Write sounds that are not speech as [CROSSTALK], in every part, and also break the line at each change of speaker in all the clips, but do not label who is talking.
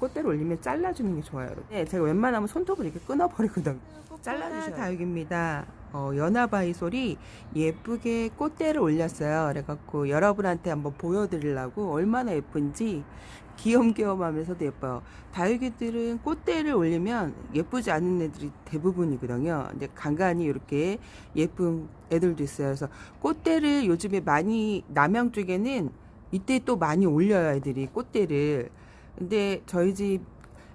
꽃대를 올리면 잘라주는 게 좋아요. 네, 제가 웬만하면 손톱을 이렇게 끊어버리거든요. 잘라주셔야 다육입니다. 어, 연화바이솔이 예쁘게 꽃대를 올렸어요. 그래갖고 여러분한테 한번 보여드리려고 얼마나 예쁜지 귀염귀염하면서도 예뻐요. 다육이들은 꽃대를 올리면 예쁘지 않은 애들이 대부분이거든요. 근데 간간히 이렇게 예쁜 애들도 있어요. 그래서 꽃대를 요즘에 많이 남양 쪽에는 이때 또 많이 올려요 애들이 꽃대를. 근데 저희 집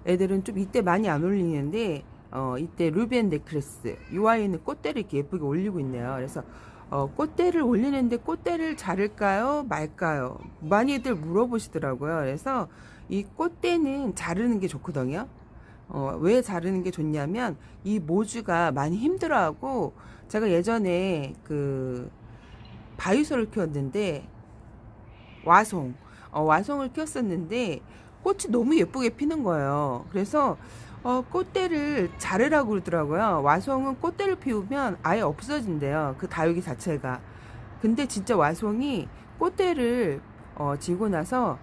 애들은 좀 이때 많이 안 올리는데 어 이때 루벤 넥클래스 이 아이는 꽃대를 이렇게 예쁘게 올리고 있네요. 그래서 어 꽃대를 올리는데 꽃대를 자를까요 말까요? 많이들 물어보시더라고요. 그래서 이 꽃대는 자르는 게 좋거든요. 어, 왜 자르는 게 좋냐면 이 모주가 많이 힘들어하고 제가 예전에 그 바위소를 키웠는데 와송 어, 와송을 키웠었는데 꽃이 너무 예쁘게 피는 거예요. 그래서 어, 꽃대를 자르라고 그러더라고요. 와송은 꽃대를 피우면 아예 없어진대요. 그 다육이 자체가. 근데 진짜 와송이 꽃대를 어, 지고 나서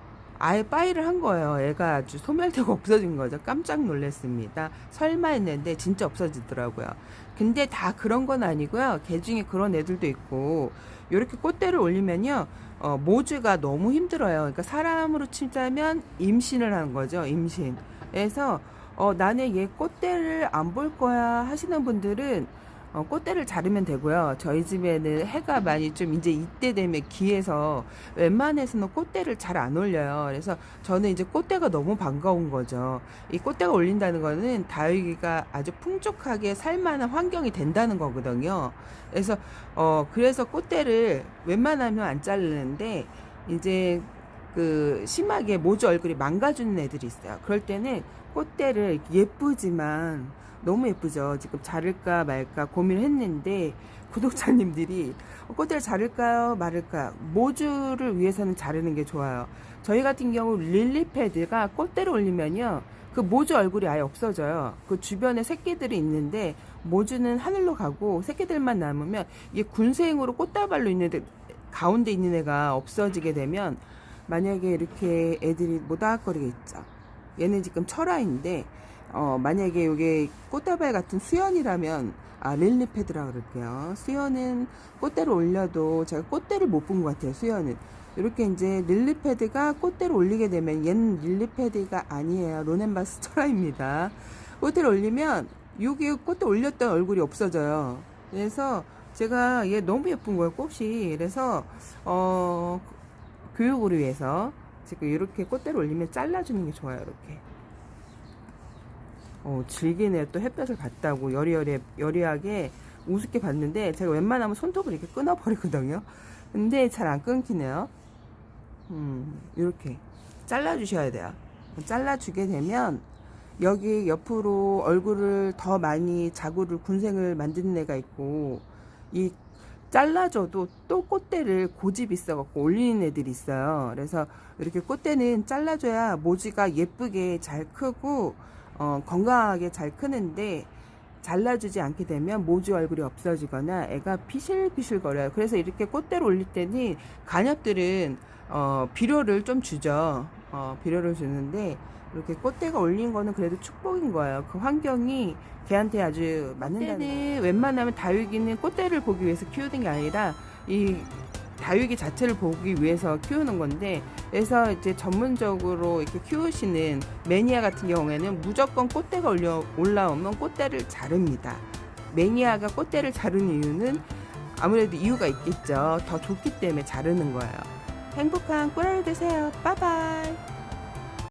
아예 빠이를 한 거예요. 애가 아주 소멸되고 [LAUGHS] 없어진 거죠. 깜짝 놀랐습니다. 설마 했는데 진짜 없어지더라고요. 근데 다 그런 건 아니고요. 개 중에 그런 애들도 있고 이렇게 꽃대를 올리면요. 어, 모주가 너무 힘들어요. 그러니까 사람으로 치자면 임신을 하는 거죠. 임신. 그래서 어, 나는 얘 꽃대를 안 볼 거야 하시는 분들은 어, 꽃대를 자르면 되고요. 저희 집에는 해가 많이 좀 이제 이때 되면 기해서 웬만해서는 꽃대를 잘 안 올려요. 그래서 저는 이제 꽃대가 너무 반가운 거죠. 이 꽃대가 올린다는 거는 다육이가 아주 풍족하게 살만한 환경이 된다는 거거든요. 그래서 어 그래서 꽃대를 웬만하면 안 자르는데 이제 그 심하게 모주 얼굴이 망가지는 애들이 있어요. 그럴 때는 꽃대를 예쁘지만 너무 예쁘죠. 지금 자를까 말까 고민을 했는데 구독자님들이 꽃대를 자를까요 말을까요? 모주를 위해서는 자르는 게 좋아요. 저희 같은 경우 릴리 패드가 꽃대를 올리면요. 그 모주 얼굴이 아예 없어져요. 그 주변에 새끼들이 있는데 모주는 하늘로 가고 새끼들만 남으면 이게 군생으로 꽃다발로 있는 데 가운데 있는 애가 없어지게 되면 만약에 이렇게 애들이 모닥거리게 있죠. 얘는 지금 철화인데 어, 만약에 이게 꽃다발 같은 수연이라면 아 릴리패드라 그럴게요. 수연은 꽃대를 올려도 제가 꽃대를 못 본 것 같아요. 수연은 이렇게 이제 릴리패드가 꽃대를 올리게 되면 얘는 릴리패드가 아니에요. 로넨바스 철화입니다. 꽃대를 올리면 여기 꽃대 올렸던 얼굴이 없어져요. 그래서 제가 얘 너무 예쁜 거예요. 꽃이 그래서 어 교육을 위해서 지금 이렇게 꽃대를 올리면 잘라주는 게 좋아요. 이렇게. 어, 질기네. 또 햇볕을 봤다고 여리여리, 여리하게 우습게 봤는데 제가 웬만하면 손톱을 이렇게 끊어버리거든요. 근데 잘 안 끊기네요. 음, 이렇게 잘라주셔야 돼요. 잘라주게 되면 여기 옆으로 얼굴을 더 많이 자구를 군생을 만드는 애가 있고 이 잘라줘도 또 꽃대를 고집 있어갖고 올리는 애들이 있어요. 그래서 이렇게 꽃대는 잘라줘야 모지가 예쁘게 잘 크고 어, 건강하게 잘 크는데 잘라주지 않게 되면 모주 얼굴이 없어지거나 애가 피실피실 거려요. 그래서 이렇게 꽃대를 올릴 때는 간엽들은 어, 비료를 좀 주죠. 어, 비료를 주는데 이렇게 꽃대가 올린 거는 그래도 축복인 거예요. 그 환경이 걔한테 아주 맞는다는 거예요. 웬만하면 다육이는 꽃대를 보기 위해서 키우는 게 아니라 이 다육이 자체를 보기 위해서 키우는 건데 그래서 이제 전문적으로 이렇게 키우시는 매니아 같은 경우에는 무조건 꽃대가 올려 올라오면 꽃대를 자릅니다. 매니아가 꽃대를 자르는 이유는 아무래도 이유가 있겠죠. 더 좋기 때문에 자르는 거예요. 행복한 꿀하루 되세요. 빠바이.